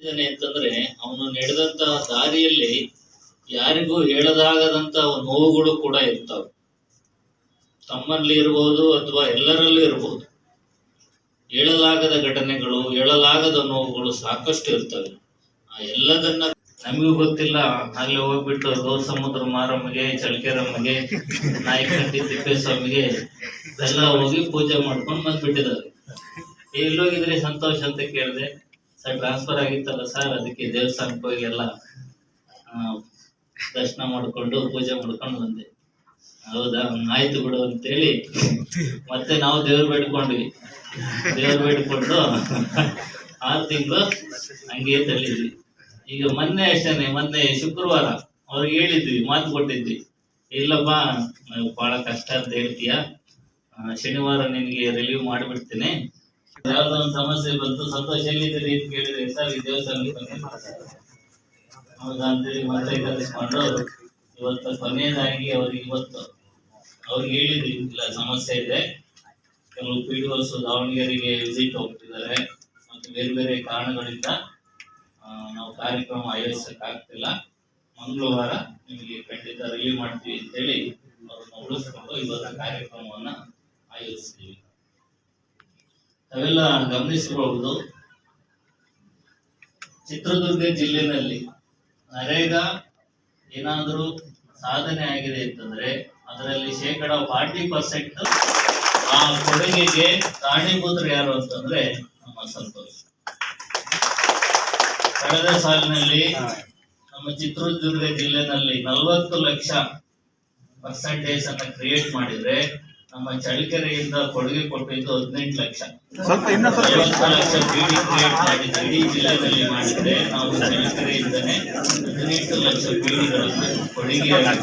ಇದ್ದಾನೆ ಅಂತಂದ್ರೆ, ಅವನು ನಡೆದಂತ ದಾರಿಯಲ್ಲಿ ಯಾರಿಗೂ ಹೇಳದಾಗದಂತ ನೋವುಗಳು ಕೂಡ ಇರ್ತಾವ. ತಮ್ಮಲ್ಲಿ ಇರ್ಬೋದು ಅಥವಾ ಎಲ್ಲರಲ್ಲೂ ಇರ್ಬೋದು. ಹೇಳಲಾಗದ ಘಟನೆಗಳು, ಹೇಳಲಾಗದ ನೋವುಗಳು ಸಾಕಷ್ಟು ಇರ್ತವೆ. ಆ ಎಲ್ಲದನ್ನ ನಮಗೂ ಗೊತ್ತಿಲ್ಲ. ಅಲ್ಲಿ ಹೋಗ್ಬಿಟ್ಟು ಗೌರ ಸಮುದ್ರ ಮಾರಮ್ಮಗೆ ಚಳಕೆರಮ್ಮಗೆ ನಾಯಕನಹಟ್ಟಿ ತಿಪ್ಪೇಸ್ವಾಮಿಗೆ ಎಲ್ಲ ಹೋಗಿ ಪೂಜೆ ಮಾಡ್ಕೊಂಡು ಬಂದ್ಬಿಟ್ಟಿದ್ದಾರೆ. ಎಲ್ಲೋಗಿದ್ರೆ ಸಂತೋಷ ಅಂತ ಕೇಳಿದೆ ಸರ್ ಟ್ರಾನ್ಸ್ಫರ್ ಆಗಿತ್ತಲ್ಲ ಸರ್, ಅದಕ್ಕೆ ದೇವಸ್ಥಾನಕ್ಕೆ ಹೋಗಿ ಎಲ್ಲ ದರ್ಶನ ಮಾಡ್ಕೊಂಡು, ಪೂಜೆ ಮಾಡ್ಕೊಂಡು ಬಂದೆ. ಹೌದಾ? ಆಯ್ತು ಬಿಡು ಅಂತೇಳಿ. ಮತ್ತೆ ನಾವು ದೇವ್ರ ಬೇಡ್ಕೊಂಡ್ವಿ ದೇವ್ರ ಬೇಡ್ಕೊಂಡು ಆರು ತಿಂಗಳು ಹಂಗೆ ತಳ್ಳಿದ್ವಿ. ಈಗ ಮೊನ್ನೆ ಅಷ್ಟೇನೆ, ಮೊನ್ನೆ ಶುಕ್ರವಾರ ಅವ್ರಿಗೆ ಹೇಳಿದ್ವಿ, ಮಾತು ಕೊಟ್ಟಿದ್ವಿ. ಇಲ್ಲಪ್ಪ, ಬಹಳ ಕಷ್ಟ ಅಂತ ಹೇಳ್ತೀಯ? ಶನಿವಾರ ನಿನ್ಗೆ ರಿಲೀವ್ ಮಾಡಿಬಿಡ್ತೀನಿ. ಯಾವ್ದೋ ಒಂದು ಸಮಸ್ಯೆ ಬಂತು, ಸಂತೋಷ ಎಲ್ಲಿದ್ದೀರಿ ಅಂತ ಕೇಳಿದ್ರೆ ಸರ್, ಈ ದೇವಸ್ಥಾನಕ್ಕೆ ಬನ್ನಿ. ಹೌದಾ ಅಂತೇಳಿ ಮತ್ತೆ ಕರೆಸ್ಕೊಂಡು ಇವತ್ತು ಕೊನೆಯದಾಗಿ ಅವ್ರಿಗೆ ಇವತ್ತು ಅವ್ರಿಗೆ ಹೇಳಿದ್ವಿ ಇಲ್ಲ, ಸಮಸ್ಯೆ ಇದೆ. ಕೆಲವು ಪಿ ಡಿ ಒಸ್ ದಾವಣಗೆರೆಗೆ ವಿಸಿಟ್ ಹೋಗ್ತಿದ್ದಾರೆ. ಮತ್ತು ಬೇರೆ ಬೇರೆ ಕಾರಣಗಳಿಂದ ನಾವು ಕಾರ್ಯಕ್ರಮ ಆಯೋಜಿಸಕ್ ಆಗ್ತಿಲ್ಲ ಮಂಗಳವಾರ ನಿಮಗೆ ಖಂಡಿತ ರಿಲೀವ್ ಮಾಡ್ತೀವಿ ಅಂತೇಳಿ ಅವ್ರನ್ನ ಉಳಿಸ್ಕೊಂಡು ಇವತ್ತ ಕಾರ್ಯಕ್ರಮವನ್ನ ಆಯೋಜಿಸ್ತೀವಿ. ತಾವೆಲ್ಲ ಗಮನಿಸಬಹುದು ಚಿತ್ರದುರ್ಗ ಜಿಲ್ಲೆನಲ್ಲಿ ನರೇಗಾ ಏನಾದರೂ ಸಾಧನೆ ಆಗಿದೆ ಅಂತಂದ್ರೆ ಅದರಲ್ಲಿ ಶೇಕಡ ಫಾರ್ಟಿ ಪರ್ಸೆಂಟ್ ಆ ಕೊಡುಗೆಗೆ ಕಾರಣೀಭೂತರು ಯಾರು ಅಂತಂದ್ರೆ ನಮ್ಮ ಸಂತೋಷ. ಕಳೆದ ಸಾಲಿನಲ್ಲಿ ನಮ್ಮ ಚಿತ್ರದುರ್ಗ ಜಿಲ್ಲೆನಲ್ಲಿ ನಲವತ್ತು ಲಕ್ಷ ಪರ್ಸೆಂಟೇಜ್ ಅನ್ನ ಕ್ರಿಯೇಟ್ ಮಾಡಿದ್ರೆ ನಮ್ಮ ಚಳ್ಳಕೆರೆಯಿಂದ ಕೊಡುಗೆ ಕೊಟ್ಟಿದ್ದು ಹದಿನೆಂಟು ಲಕ್ಷ. ಐವತ್ತು ಲಕ್ಷ ಬಿಡಿ ಕ್ರಿಯೇಟ್ ಮಾಡಿದ್ರೆ ಇಡೀ ಜಿಲ್ಲೆಯಲ್ಲಿ ಮಾಡಿದ್ರೆ ನಾವು ಚಳ್ಳಕೆರೆಯಿಂದನೇ ಹದಿನೆಂಟು ಲಕ್ಷ ಬೀಡಿಗಳನ್ನು ಕೊಡುಗೆಯಾಗಿ